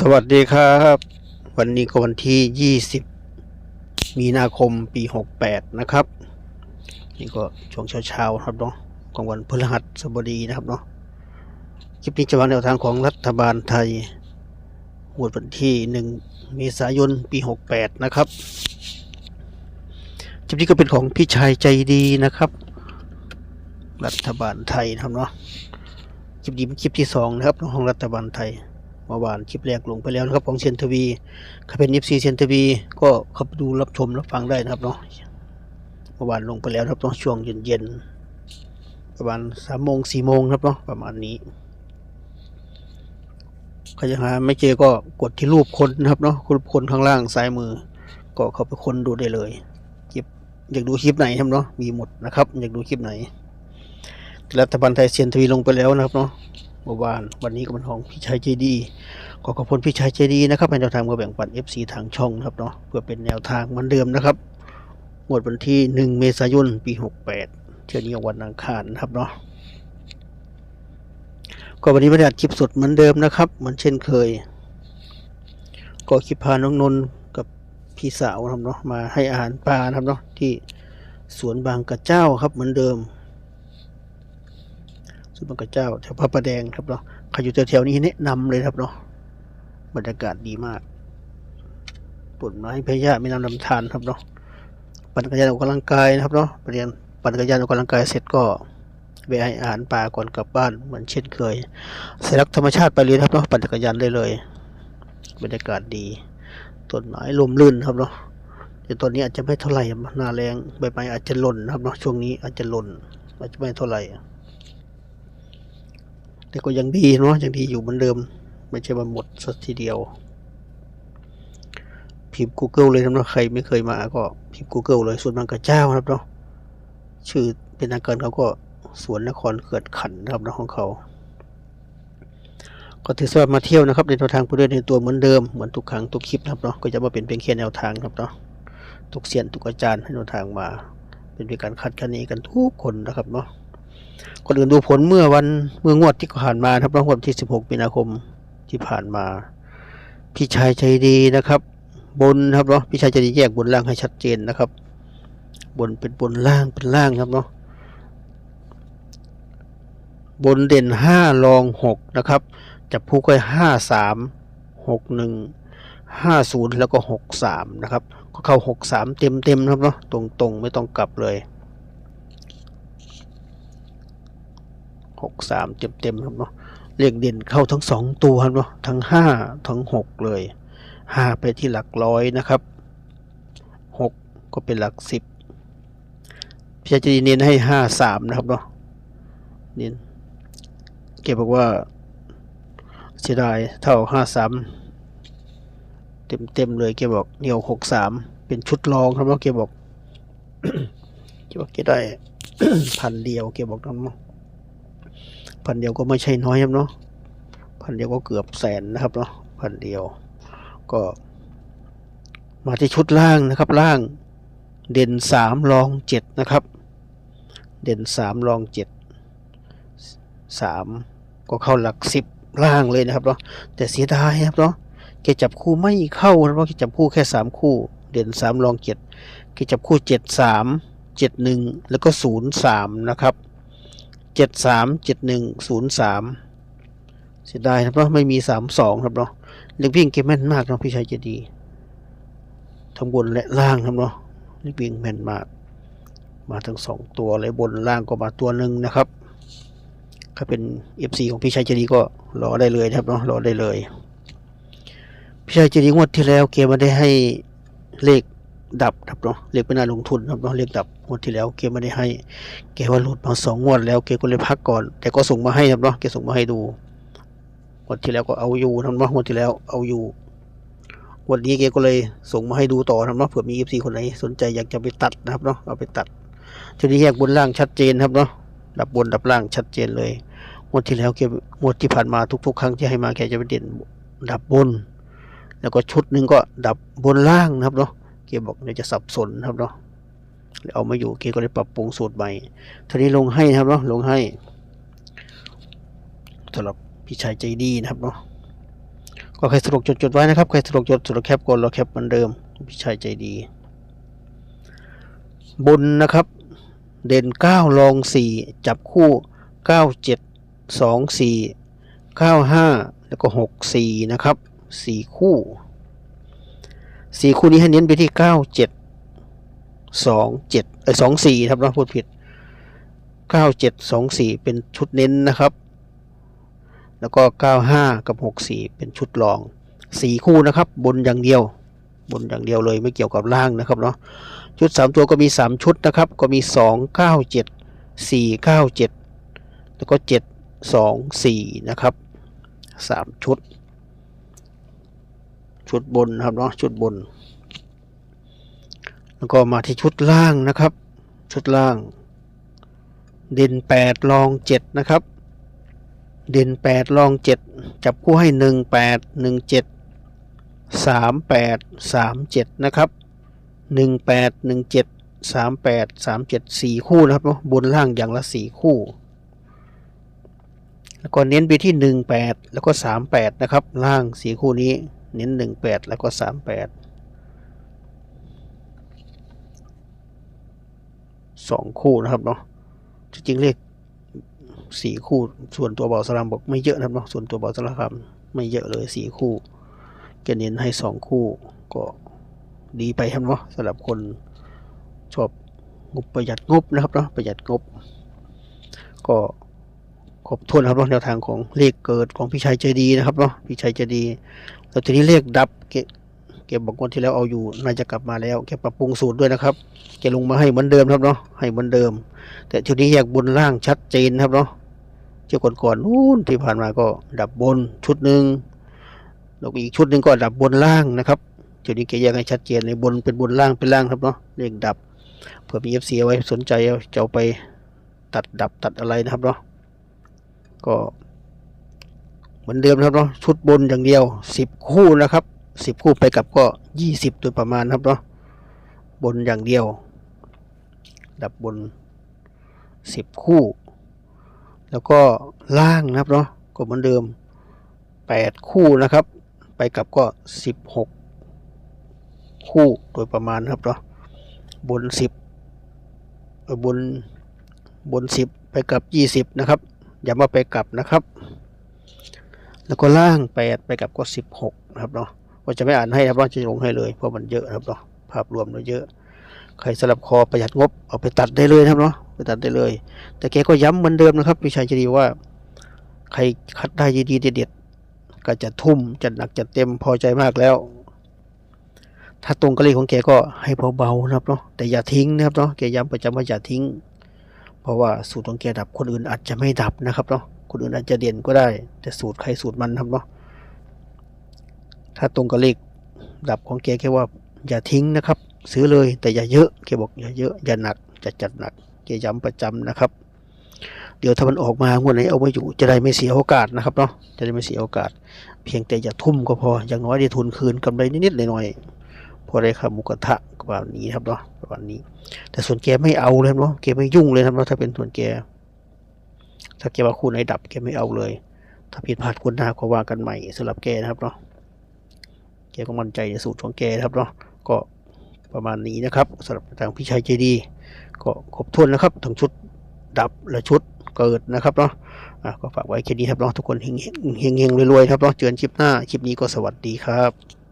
สวัสดีครับ วันนี้ก็วันที่ 20 มีนาคมปี 68 นะครับ นี่ก็ช่วงเช้าๆครับเนาะของวันพฤหัสบดีนะครับเนาะคลิปนี้จะวางแนวทางของรัฐบาลไทยวดวันที่ 1 เมษายนปี 68 นะครับคลิปนี้ก็เป็นของพี่ชายใจดีนะครับ รัฐบาลไทยนะครับเนาะคลิปนี้เป็นคลิปที่สองนะครับของรัฐบาลไทย เมื่อวานคลิปแรกลงไปแล้วนะครับของเซนทวีใครเป็นนิฟซีเซนทวีก็เข้าไปดูรับชมรับฟังได้นะครับเนาะเมื่อวานลงไปแล้วครับเนช่วงเย็นๆประมาณสามโมงสี่โมงครับเนาะประมาณนี้ใครจะหาไม่เจอก็กดที่รูปคนนะครับเนาะรูปคนข้างล่างซ้ายมือ ก็เข้าไปคนดูได้เลยคลิปอยากดูคลิปไหนครับเนาะมีหมดนะครับ อยากดูคลิปไหนรัฐบาลไทยเซียนทวีลงไปแล้วนะครับเนาะ เมื่อวานวันนี้ก็เป็นของพี่ชายใจดีขอขอบคุณพี่ชายใจดีนะครับเป็นแนวทางมาแบ่งปัน FC ทางช่องนะครับเนาะเพื่อเป็นแนวทางเหมือนเดิมนะครับงวดวันที่ 1 เมษายนปี 68เที่ยวนี้วันอังคารนะครับเนาะก็วันนี้ไม่ได้อัดคลิปสดเหมือนเดิมนะครับเหมือนเช่นเคย ก็คลิปพาน้องนนท์กับพี่สาวนะครับเนาะมาให้อาหารปลานะครับเนาะที่สวนบางกระเจ้าครับเหมือนเดิม สุดบังกระเจ้าแถวพระประแดงครับเนาะใครอยู่แถวๆนี้แนะนำเลยครับเนาะบรรยากาศดีมากต้นไม้พญาไม่น้ำลำธารครับเนาะปั่นจักรยานออกกำลังกายนะครับเนาะปเรียนปั่นจักรยานออกกำลังกายเสร็จก็ไปให้อาหารปลาก่อนกลับบ้านเหมือนเช่นเคยสายรักธรรมชาติไปเลยครับเนาะปั่นจักรยานได้เลยบรรยากาศดีต้นไม้ลมลื่นครับเนาะแต่ตอนนี้อาจจะไม่เท่าไหร่หนาแรงใบไม้อาจจะหล่นครับเนาะช่วงนี้อาจจะหล่นอาจจะไม่เท่าไหร่ แต่ก็ยังดีเนาะยังดีอยู่เหมือนเดิม ไม่ใช่ว่าหมดสักทีเดียว พิมพ์ Google เลยนะเนาะใครไม่เคยมาก็พิมพ์ Google เลยส่วนบางกระเจ้าครับเนาะชื่อเป็นทางการเขาก็สวนนครเกิดขันนะครับนะของเขา ก็ถือว่ามาเที่ยวนะครับ ในแนวทางผู้เล่นในตัวเหมือนเดิมเหมือนทุกครั้งทุกคลิปนะครับเนาะก็จะมาเป็นเพียงแค่แนวทางครับเนาะทุกเสียนทุกอาจารย์ให้แนวทางมา เป็นเพียงการคัดคะเนกันทุกคนนะครับเนาะ คนอื่นดูผลเมื่อวันเมื่องวดที่ผ่านมาครับงวดที่ 16มีนาคมที่ผ่านมา พี่ชายใจดีนะครับ บนครับเนาะพี่ชายใจดีแยกบนล่างให้ชัดเจนนะครับ บนเป็นบนล่างเป็นล่างครับเนาะบนเด่นห้ารองหกนะครับจับผู้ก็ห้าสามหกหนึ่งห้าศูนย์แล้วก็หกสามนะครับ ก็เข้าหกสามเต็มเต็มครับเนาะตรงตรงๆไม่ต้องกลับเลย หกสามเต็มเต็มๆครับเนาะเลขเด่นเข้าทั้งสองตัวครับเนาะทั้งห้าทั้งหกเลยห้าไปที่หลักร้อยนะครับหกก็เป็นหลักสิบพี่ชายจะเน้นให้ห้าสามนะครับเนาะเน้นเก็บบอกว่าเสียดายเท่าห้าสามเต็มเต็มเลยเก็บบอกเหนียวหกสามเป็นชุดรองครับเนาะเก็บบอกเก็บบอกเก็บได้พันเดียวเก็บบอกน้อง พันเดียวก็ไม่ใช่น้อยครับเนาะพันเดียวก็เกือบแสนนะครับเนาะพันเดียว ก็ มาที่ชุดล่างนะครับ ล่างเด่นสามรองเจ็ดนะครับ เด่นสามรองเจ็ดสามก็เข้าหลักสิบล่างเลยนะครับเนาะแต่เสียดายครับเนาะแกจับคู่ไม่เข้านะเพราะแกจับคู่แค่สามคู่ เด่นสามรองเจ็ดแกจับคู่เจ็ดสามเจ็ดหนึ่งแล้วก็ศูนย์สามนะครับ เจ็ดสามเจ็ดหนึ่งศูนย์สามเสียดายนะครับเนาะไม่มีสามสองครับเนาะเล็กวิ่งเกมแม่นมากเนาะพี่ชายเจดีทั้งบนและล่างครับเนาะเล็กวิ่งแม่นมาก มาทั้งสองตัวเลยบนล่างก็มาตัวหนึ่งนะครับถ้าเป็น FC ของพี่ชายเจดีก็รอได้เลยนะครับเนาะรอได้เลย พี่ชายเจดีงวดที่แล้วเกมมาได้ให้เลขดับครับเนาะเลขไม่น่าลงทุนครับเนาะเลขดับ งวดที่แล้วเกมไม่ได้ให้แกว่าหลุดมาสองงวดแล้วแกก็เลยพักก่อน แต่ก็ส่งมาให้ครับเนาะแกส่งมาให้ดูงวันที่แล้วก็เอาอยู่ทำเนาะงวันที่แล้วเอาอยู่วันนี้แกก็เลยส่งมาให้ดูต่อทำเนาะเผื่อมีเอฟซีคนไหนสนใจอยากจะไปตัดนะครับเนาะเอาไปตัดทีนี้แยกบนล่างชัดเจนครับเนาะดับบนดับล่างชัดเจนเลยงวดที่แล้วแกงวดที่ผ่านมาทุกๆ ครั้งที่ให้มาแกจะไปเด่นดับบน แล้วก็ชุดหนึ่งก็ดับบนล่างนะครับเนาะแกบอกเดี๋ยวจะสับสนครับเนาะ เอามาอยู่แกก็เลยปรับปรุงสูตรใหม่ทีนี้ลงให้นะครับเนาะลงให้สำหรับพี่ชายใจดีนะครับเนาะก็ใครสะดวกจดๆไว้นะครับใครสะดวกจดสะดวกแคปกดเราแคปเหมือนเดิมพี่ชัยใจดี บนนะครับ เด่นเก้ารองสี่จับคู่เก้าเจ็ดสองสี่เก้าห้าแล้วก็หกสี่นะครับสี่คู่สี่คู่นี้ให้เน้นไปที่เก้าเจ็ด สองเจ็ดเออสองสี่ครับเราพูดผิดเก้าเจ็ดสองสี่เป็นชุดเน้นนะครับ แล้วก็เก้าห้ากับหกสี่เป็นชุดรองสี่คู่นะครับ บนอย่างเดียว บนอย่างเดียวเลยไม่เกี่ยวกับล่างนะครับเนาะชุด3ตัวก็มี3ชุดนะครับ ก็มี2 9 7 4 9 7แล้วก็7 2 4นะครับ3ชุด ชุดบนครับเนาะชุดบน แล้วก็มาที่ชุดล่างนะครับ ชุดล่าง เด่นแปดรองเจ็ดนะครับ เด่นแปดรองเจ็ดจับคู่ให้หนึ่งแปดหนึ่งเจ็ดสามแปดสามเจ็ดนะครับหนึ่งแปดหนึ่งเจ็ดสามแปดสามเจ็ดสี่คู่นะครับบนล่างอย่างละสี่คู่แล้วก็เน้นไปที่ 18 แล้วก็ 38 นะครับ ล่างสีคู่นี้เน้น 18 แล้วก็ 38 สองคู่นะครับเนาะจริงๆเลขสี่คู่ ส่วนตัวเบาสลามบอกไม่เยอะนะครับเนาะส่วนตัวเบาสลามไม่เยอะเลยสี่คู่จะเน้นให้สองคู่ก็ดีไปครับเนาะสำหรับคนชอบงบประหยัดงบนะครับเนาะประหยัดงบ ก็ครบถ้วนครับเนาะแนวทางของเลขเกิดของพี่ชัยใจดีนะครับเนาะพี่ชัยใจดีแล้วทีนี้เลขดับ เก็บบอกวันที่แล้วเอาอยู่น่าจะกลับมาแล้วแกปรับปรุงสูตรด้วยนะครับแกลงมาให้เหมือนเดิมครับเนาะให้เหมือนเดิม แต่ทีนี้แยกบนล่างชัดเจนครับเนาะเจ้าก่อนๆนู้นที่ผ่านมาก็ดับบนชุดหนึ่งแล้วอีกชุดหนึ่งก็ดับบนล่างนะครับจุดนี้แกแยกให้ชัดเจนในบนเป็นบนล่างเป็นล่างครับเนาะเลขดับเผื่อมีเอฟซีไว้สนใจจะเอาไปตัดดับตัดอะไรนะครับเนาะก็เหมือนเดิมครับเนาะชุดบนอย่างเดียวสิบคู่นะครับ สิบคู่ไปกับก็ยี่สิบโดยประมาณครับเนาะบนอย่างเดียว ดับบนสิบคู่ แล้วก็ล่างนะครับเนาะก็เหมือนเดิมแปดคู่นะครับ ไปกับก็สิบหกคู่โดยประมาณครับเนาะบนสิบบนบนสิบไปกับยี่สิบนะครับ อย่ามาไปกลับนะครับ แล้วก็ล่างแปดไปกับก็สิบหกนะครับเนาะ ก็จะไม่อ่านให้ครับว่าจะลงให้เลย เพราะมันเยอะครับเนาะภาพรวมเราเยอะ ใครสลับคอประหยัดงบเอาไปตัดได้เลยครับเนาะไปตัดได้เลย แต่แกก็ย้ำเหมือนเดิมนะครับพี่ชัยจะดีว่า ใครคัดได้ดีๆเด็ดๆก็จะทุ่มจัดหนักจัดเต็มพอใจมากแล้ว ถ้าตรงกับเลขของแกก็ให้เบาๆนะครับเนาะแต่อย่าทิ้งนะครับเนาะแกย้ำประจำว่าอย่าทิ้ง เพราะว่าสูตรของแกดับคนอื่นอาจจะไม่ดับนะครับเนาะคนอื่นอาจจะเด่นก็ได้ แต่สูตรใครสูตรมันครับเนาะ ถ้าตรงกับเลขดับของแกแค่ว่าอย่าทิ้งนะครับ ซื้อเลยแต่อย่าเยอะแกบอกอย่าเยอะอย่าหนักจะจัดหนักแกย้ำประจำนะครับ เดี๋ยวถ้ามันออกมางวดไหนเอาไว้อยู่จะได้ไม่เสียโอกาสนะครับเนาะจะได้ไม่เสียโอกาส เพียงแต่อย่าทุ่มก็พออย่างน้อยได้ทุนคืนกำไรนิดๆหน่อยๆพอได้ค่าหมูกระทะประมาณนี้ครับเนาะประมาณนี้ แต่ส่วนแกไม่เอาเลยครับเนาะแกไม่ยุ่งเลยครับเนาะถ้าเป็นส่วนแกถ้าแกว่าคู่ไหนดับแกไม่เอาเลย ถ้าผิดพลาดคุณหน้าก็ว่ากันใหม่สำหรับแกนะครับเนาะ แกก็มั่นใจในสูตรของแกนะครับเนาะก็ประมาณนี้นะครับสำหรับทางพี่ชายใจดีก็ครบถ้วนนะครับทั้งชุดดับและชุดเกิดนะครับเนาะก็ฝากไว้แค่นี้ครับเนาะทุกคนเฮงเฮงเฮงรวยๆครับเนาะเจอกันคลิปหน้าคลิปนี้ก็สวัสดีครับ